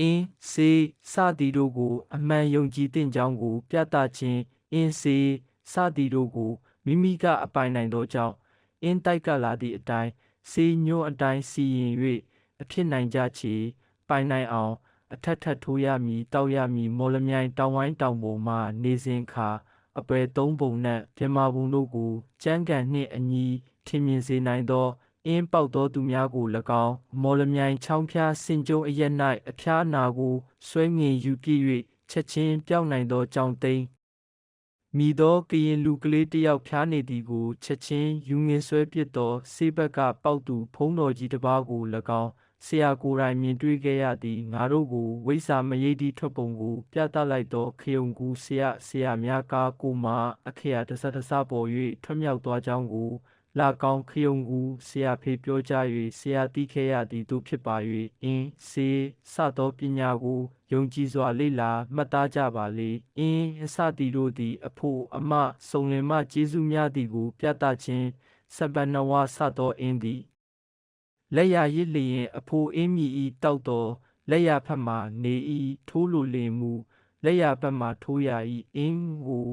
အင်းစေစသည်တို့ကို အမှန်ယုံကြည်သင့်ကြောင်းကို ပြသခြင်းအင်းစေစသည်တို့ကိုမိမိကအပိုင်နိုင်သောကြောင့်အင်းတိုက်ကလာသည့်အတိုင်းစေညွန့်အတိုင်းစီရင်၍အဖြစ်နိုင်ကြချေပိုင်နိုင်အောင် အထက်ထက်ထိုးရမည်တောက်ရမည်မော်လမြိုင်တောင်ဝိုင်းတောင်ပေါ်မှနေစဉ်ခါအပယ်သုံးပုံနှင့်မြမာပုံတို့ကိုကြမ်းကန်နှင့်အညီထင်မြင်စေနိုင်သော အင်းပေါက်သောသူများကို၎င်းမော်လမြိုင်ချောင်းဖျားစင်ကြုံအရက်၌အဖျားနာကိုဆွဲငင်ယူပြည့်၍ချက်ချင်းပြောင်းနိုင်သောကြောင့်သိမ်းမိသောကရင်လူကလေးတစ်ယောက်ဖျားနေသည်ကိုချက်ချင်းယူငင်ဆွဲပစ်သောဆေးဘက်ကပေါက်သူဖုံးတော်ကြီးတစ်ပါးကို၎င်းဆရာကိုယ်တိုင်မြင်တွေ့ခဲ့ရသည်ငါတို့ကိုဝိဇ္ဇာမရိပ်တိထွက်ပုံကို ပြသလိုက်သောခယုံကူဆရာဆရာများကားကိုမှအခရာတစတစပေါ်၍ထွက်မြောက်သွားကြောင်းကို လာကောင်းခယုံကူဆရာဖေပြောကြ၍ဆရာတိခဲ့ရသည်တို့ဖြစ်ပါ၍အင်းစေစသောပညာကိုယုံကြည်စွာလေ့လာမှတ်သားကြပါလေအင်းအစသည်တို့သည် အဖို့အမစုံလင်မှကျေးဇူးများသည်ကို ပြသခြင်းစပနဝစသောအင်းသည်လက်ရရစ်လျင် အဖိုးအင်းမီဤတောက်တော်လက်ရဖက်မှနေဤထိုးလိုလင်မူလက်ရဘက်မှထိုးရဤအင်းကို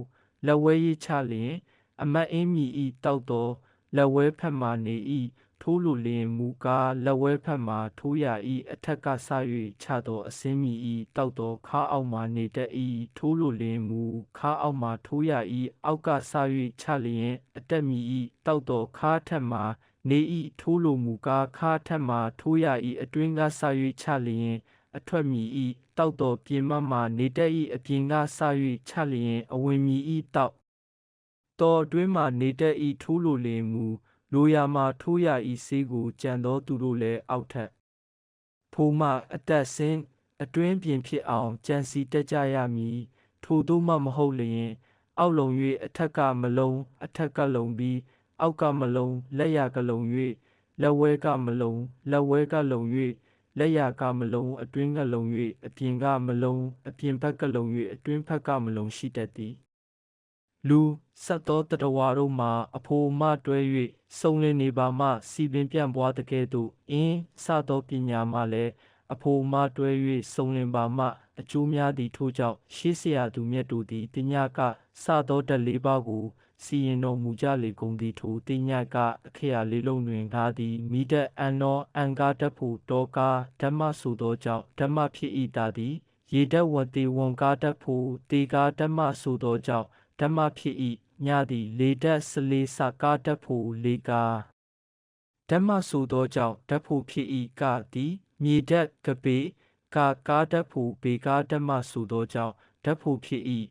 လက်ဝဲရချလျင် အမတ်အင်းမီဤတောက်တော် လက်ဝဲဖက်မှနေဤထိုးလိုလင်မူကားလက်ဝဲဖက်မှထိုးရဤအထက်ကဆ၍ချသောအစင်းမီဤတောက်တော်ခါအောက်မှနေတတ်ဤထိုးလိုလင်မူခါအောက်မှထိုးရဤအောက်ကဆ၍ချလျင်အတက်မီဤတောက်တော်ခါထက်မှနေဤထိုးလိုမူကားခါထက်မှထိုးရဤအတွင်းကဆ၍ချလျင်အထွက်မီဤတောက်တော်ပြင်မမှနေတတ်ဤအပြင်ကဆ၍ချလျင်အဝင်မီဤတောက် တော်အတွင်းမှနေတတ်ဤထိုးလိုလင်မူလိုရာမှာထိုးရဤဆေးကိုကြံသောသူတို့လည်းအောက်ထက်ဖိုးမှအသက်ဆင်းအတွင်းပြင်ဖြစ်အောင်ကြံစီတက်ကြရမည်ထိုတို့မှမဟုတ်လျင် အောက်လုံ၍အထက်ကမလုံးအထက်ကလုံပြီးအောက်ကမလုံးလက်ရကလုံ၍လက်ဝဲကမလုံးလက်ဝဲကလုံ၍လက်ရကမလုံးအတွင်းကလုံ၍အပြင်ကမလုံးအပြင်ဘက်ကလုံ၍အတွင်းဘက်ကမလုံးရှိတတ်သည် လူဆက်သောတတဝါတို့မှာအဖိုးမှတွဲ၍စုံလင်နေပါမှစီပင်ပြန့်ပွားတကဲ့သို့အင်းစသောပညာမှလည်းအဖိုးမှတွဲ၍စုံလင်ပါမှအကျိုးများသည်ထို့ကြောင့်ရှေးဆရာသူမြတ်တို့သည်တင်ညာကစသောဓာတ်လေးပါးကိုစီရင်တော်မူကြလေကုန်သည်ထိုတင်ညာကအခရာလေးလုံးတွင်ငါသည်မိဒတ်အန်နောအန်ကားတဖို့တောကားဓမ္မဆိုသောကြောင့်ဓမ္မဖြစ်၏တာသည်ရေတဝတိဝန်ကားတဖို့တေကားဓမ္မဆိုသောကြောင့် ဓမ္မဖြစ်၏ညသည်လေတက်စလေးစကားတတ်ဖို့လေကားဓမ္မဆိုသောကြောင့်ဓာတ်ဖို့ဖြစ်၏ကသည်မြေဓာတ်ကပေကာကားတတ်ဖို့ဘေကားဓမ္မဆိုသောကြောင့်ဓာတ်ဖို့ဖြစ်၏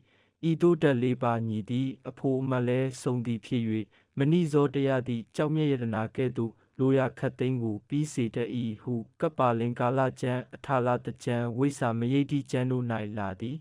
ဤသို့တက်လေးပါညီသည်အဖို့မလဲစုံသည်ဖြစ်၍မဏိဇောတရားသည်ကြောက်မြတ်ယတနာကဲ့သို့လိုရာခတ်သိမ်းကိုပြီးစေတတ်၏ဟုကပ္ပါလင်ကာလကျမ်းအထာလတကျမ်းဝိစာမယိတိကျမ်းတို့၌လာသည်